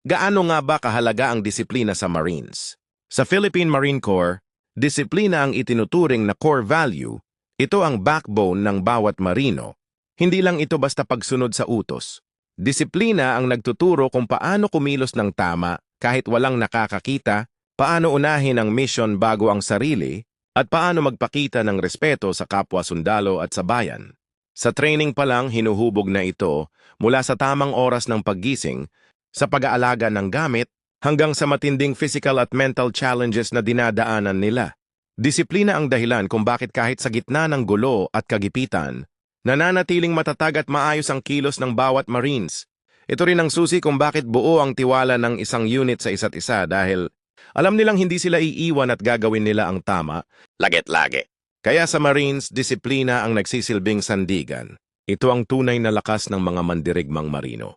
Gaano nga ba kahalaga ang disiplina sa Marines? Sa Philippine Marine Corps, disiplina ang itinuturing na core value. Ito ang backbone ng bawat marino. Hindi lang ito basta pagsunod sa utos. Disiplina ang nagtuturo kung paano kumilos ng tama kahit walang nakakakita, paano unahin ang mission bago ang sarili, at paano magpakita ng respeto sa kapwa sundalo at sa bayan. Sa training pa lang hinuhubog na ito mula sa tamang oras ng paggising, sa pag-aalaga ng gamit, hanggang sa matinding physical at mental challenges na dinadaanan nila. Disiplina ang dahilan kung bakit kahit sa gitna ng gulo at kagipitan, nananatiling matatag at maayos ang kilos ng bawat Marines. Ito rin ang susi kung bakit buo ang tiwala ng isang unit sa isa't isa dahil alam nilang hindi sila iiwan at gagawin nila ang tama, lagit-lagi. Kaya sa Marines, disiplina ang nagsisilbing sandigan. Ito ang tunay na lakas ng mga mandirigmang marino.